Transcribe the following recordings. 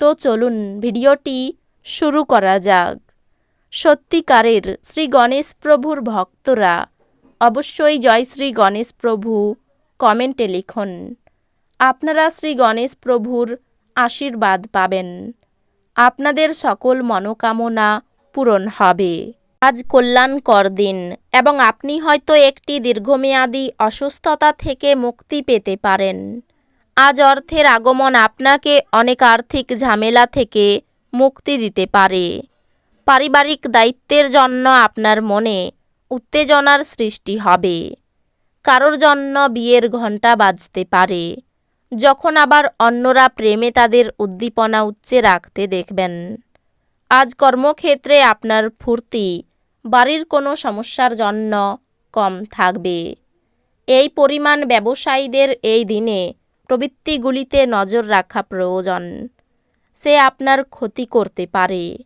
তো চলুন ভিডিওটি শুরু করা যাক। সত্যিকারের শ্রী গণেশ প্রভুর ভক্তরা অবশ্যই জয় শ্রী গণেশ প্রভু কমেন্টে লিখুন। আপনারা শ্রী গণেশ প্রভুর আশীর্বাদ পাবেন। আপনাদের সকল মনোকামনা পূরণ হবে। আজ কল্যাণকর দিন এবং আপনি হয়তো একটি দীর্ঘমেয়াদী অসুস্থতা থেকে মুক্তি পেতে পারেন। আজ অর্থের আগমন আপনাকে অনেক আর্থিক ঝামেলা থেকে মুক্তি দিতে পারে। পারিবারিক দায়িত্বের জন্য আপনার মনে উত্তেজনার সৃষ্টি হবে। কারোর জন্য বিয়ের ঘণ্টা বাজতে পারে। যখন আবার অন্যরা প্রেমে তাদের উদ্দীপনা উচ্চে রাখতে দেখবেন। আজ কর্মক্ষেত্রে আপনার ফুর্তি বাড়ির কোনো সমস্যার জন্য কম থাকবে। এই পরিমাণ ব্যবসায়ীদের এই দিনে প্রবৃত্তিগুলিতে নজর রাখা প্রয়োজন। সে আপনার ক্ষতি করতে পারে।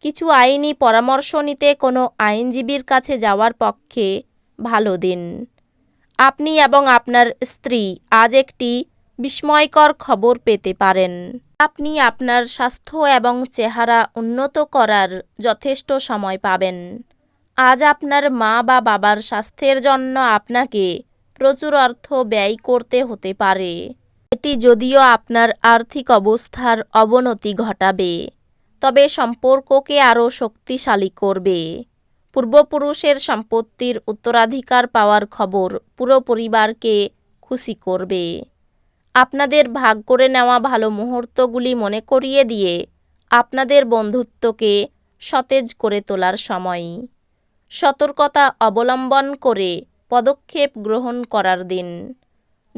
কিছু আইনি পরামর্শ নিতে কোনো আইনজীবীর কাছে যাওয়ার পক্ষে ভালো দিন। আপনি এবং আপনার স্ত্রী আজ একটি বিস্ময়কর খবর পেতে পারেন। আপনি আপনার স্বাস্থ্য এবং চেহারা উন্নত করার যথেষ্ট সময় পাবেন। আজ আপনার মা বা বাবার স্বাস্থ্যের জন্য আপনাকে প্রচুর অর্থ ব্যয় করতে হতে পারে। এটি যদিও আপনার আর্থিক অবস্থার অবনতি ঘটাবে, তবে সম্পর্ককে আরও শক্তিশালী করবে। পূর্বপুরুষের সম্পত্তির উত্তরাধিকার পাওয়ার খবর পুরো পরিবারকে খুশি করবে। আপনাদের ভাগ করে নেওয়া ভালো মুহূর্তগুলি মনে করিয়ে দিয়ে আপনাদের বন্ধুত্বকে সতেজ করে তোলার সময়। সতর্কতা অবলম্বন করে পদক্ষেপ গ্রহণ করার দিন।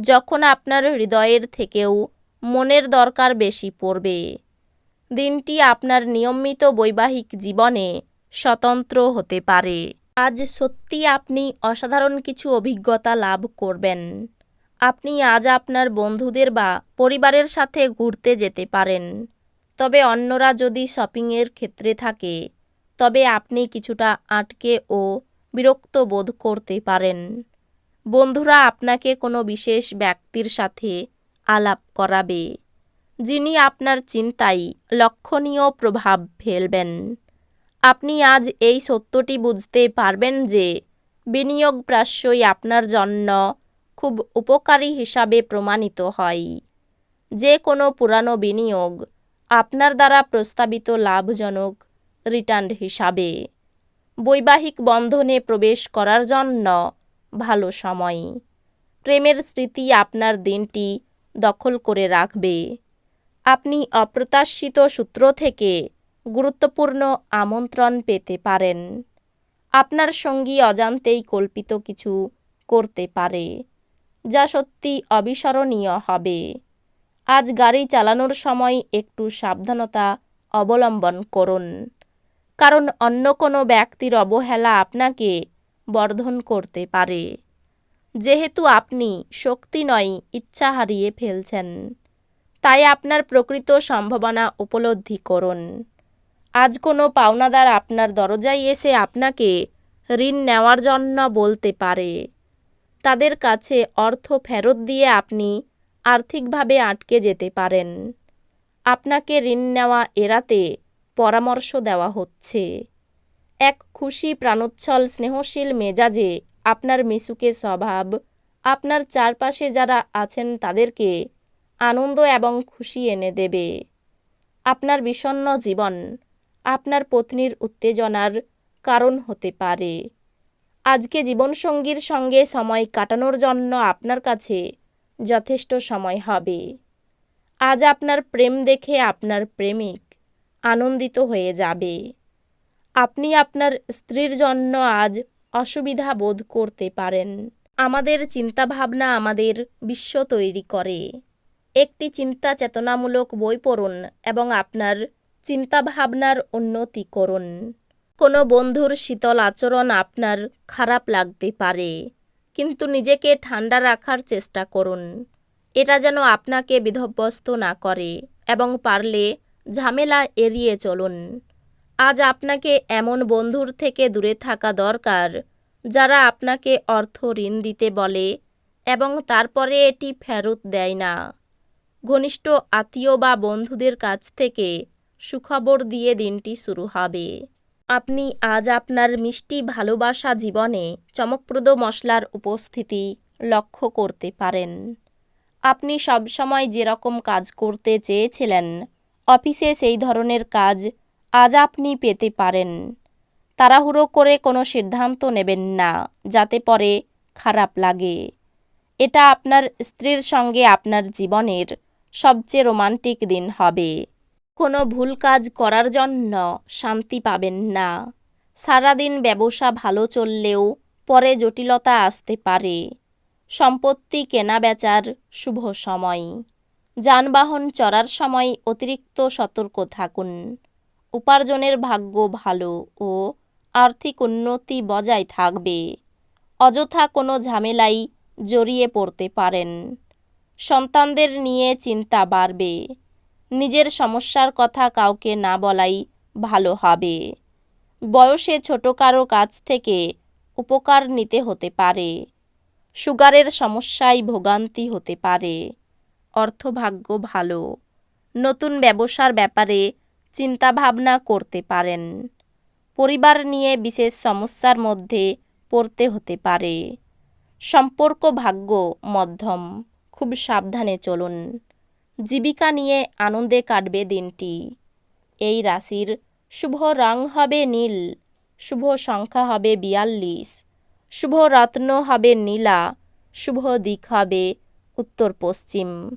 যখন আপনার হৃদয়ের থেকেও মনের দরকার বেশি পড়বে। দিনটি আপনার নিয়মিত বৈবাহিক জীবনে স্বতন্ত্র হতে পারে। আজ সত্যি আপনি অসাধারণ কিছু অভিজ্ঞতা লাভ করবেন। আপনি আজ আপনার বন্ধুদের বা পরিবারের সাথে ঘুরতে যেতে পারেন। তবে অন্যরা যদি শপিংয়ের ক্ষেত্রে থাকে, তবে আপনি কিছুটা আটকে ও বিরক্ত বোধ করতে পারেন। বন্ধুরা, আপনাকে কোনো বিশেষ ব্যক্তির সাথে আলাপ করাবে, যিনি আপনার চিন্তায় লক্ষণীয় প্রভাব ফেলবেন। আপনি আজ এই সত্যটি বুঝতে পারবেন যে বিনিয়োগ প্রাশ্যই আপনার জন্য খুব উপকারী হিসাবে প্রমাণিত হয়। যে কোনো পুরানো বিনিয়োগ আপনার দ্বারা প্রস্তাবিত লাভজনক রিটার্ন হিসাবে। বৈবাহিক বন্ধনে প্রবেশ করার জন্য ভালো সময়। প্রেমের স্মৃতি আপনার দিনটি দখল করে রাখবে। আপনি অপ্রত্যাশিত সূত্র থেকে গুরুত্বপূর্ণ আমন্ত্রণ পেতে পারেন। আপনার সঙ্গী অজান্তেই কল্পিত কিছু করতে পারে, যা সত্যি অবিস্মরণীয় হবে। আজ গাড়ি চালানোর সময় একটু সাবধানতা অবলম্বন করুন। কারণ অন্য কোনো ব্যক্তির অবহেলা আপনাকে বর্ধন করতে পারে। যেহেতু আপনি শক্তি নয়, ইচ্ছা হারিয়ে ফেলছেন। তাই আপনার প্রকৃত সম্ভাবনা উপলব্ধি করুন। আজ কোনো পাওনাদার আপনার দরজায় এসে আপনাকে ঋণ নেওয়ার জন্য বলতে পারে। তাদের কাছে অর্থ ফেরত দিয়ে আপনি আর্থিকভাবে আটকে যেতে পারেন। আপনাকে ঋণ নেওয়া এড়াতে পরামর্শ দেওয়া হচ্ছে। এক খুশি প্রাণোচ্ছল স্নেহশীল মেজাজে আপনার মিশুকে স্বভাব, আপনার চারপাশে যারা আছেন তাদেরকে আনন্দ এবং খুশি এনে দেবে। আপনার বিষণ্ণ জীবন, আপনার পত্নীর উত্তেজনার কারণ হতে পারে। আজকে জীবনসঙ্গীর সঙ্গে সময় কাটানোর জন্য আপনার কাছে যথেষ্ট সময় হবে। আজ আপনার প্রেম দেখে আপনার প্রেমিক আনন্দিত হয়ে যাবে। আপনি আপনার স্ত্রীর জন্য আজ অসুবিধা বোধ করতে পারেন। আমাদের চিন্তাভাবনা আমাদের বিশ্ব তৈরি করে। একটি চিন্তা চেতনামূলক বই পড়ুন এবং আপনার চিন্তাভাবনার উন্নতি করুন। কোনো বন্ধুর শীতল আচরণ আপনার খারাপ লাগতে পারে, কিন্তু নিজেকে ঠান্ডা রাখার চেষ্টা করুন। এটা যেন আপনাকে বিধ্বস্ত না করে এবং পারলে ঝামেলা এড়িয়ে চলুন। আজ আপনাকে এমন বন্ধুর থেকে দূরে থাকা দরকার, যারা আপনাকে অর্থ ঋণ দিতে বলে এবং তারপরে এটি ফেরত দেয় না। ঘনিষ্ঠ আত্মীয় বা বন্ধুদের কাছ থেকে সুখবর দিয়ে দিনটি শুরু হবে। আপনি আজ আপনার মিষ্টি ভালোবাসা জীবনে চমকপ্রদ মশলার উপস্থিতি লক্ষ্য করতে পারেন। আপনি সবসময় যেরকম কাজ করতে চেয়েছিলেন অফিসে সেই ধরনের কাজ আজ আপনি পেতে পারেন। তাড়াহুড়ো করে কোনো সিদ্ধান্ত নেবেন না, যাতে পরে খারাপ লাগে। এটা আপনার স্ত্রীর সঙ্গে আপনার জীবনের সবচেয়ে রোমান্টিক দিন হবে। কোনো ভুল কাজ করার জন্য শান্তি পাবেন না। সারাদিন ব্যবসা ভালো চললেও পরে জটিলতা আসতে পারে। সম্পত্তি কেনা বেচার শুভ সময়। যানবাহন চড়ার সময় অতিরিক্ত সতর্ক থাকুন। উপার্জনের ভাগ্য ভালো ও আর্থিক উন্নতি বজায় থাকবে। অযথা কোনো ঝামেলাই জড়িয়ে পড়তে পারেন। সন্তানদের নিয়ে চিন্তা বাড়বে। নিজের সমস্যার কথা কাউকে না বলাই ভালো হবে। বয়সে ছোট কারও কাছ থেকে উপকার নিতে হতে পারে। সুগারের সমস্যায় ভোগান্তি হতে পারে। অর্থভাগ্য ভালো। নতুন ব্যবসার ব্যাপারে চিন্তাভাবনা করতে পারেন। পরিবার নিয়ে বিশেষ সমস্যার মধ্যে পড়তে হতে পারে। সম্পর্ক ভাগ্য মধ্যম। খুব সাবধানে চলুন। জীবিকা নিয়ে আনন্দে কাটবে দিনটি। এই রাশির শুভ রং হবে নীল, শুভ সংখ্যা হবে বিয়াল্লিশ, শুভ রত্ন হবে নীলা, শুভ দিক হবে উত্তর পশ্চিম।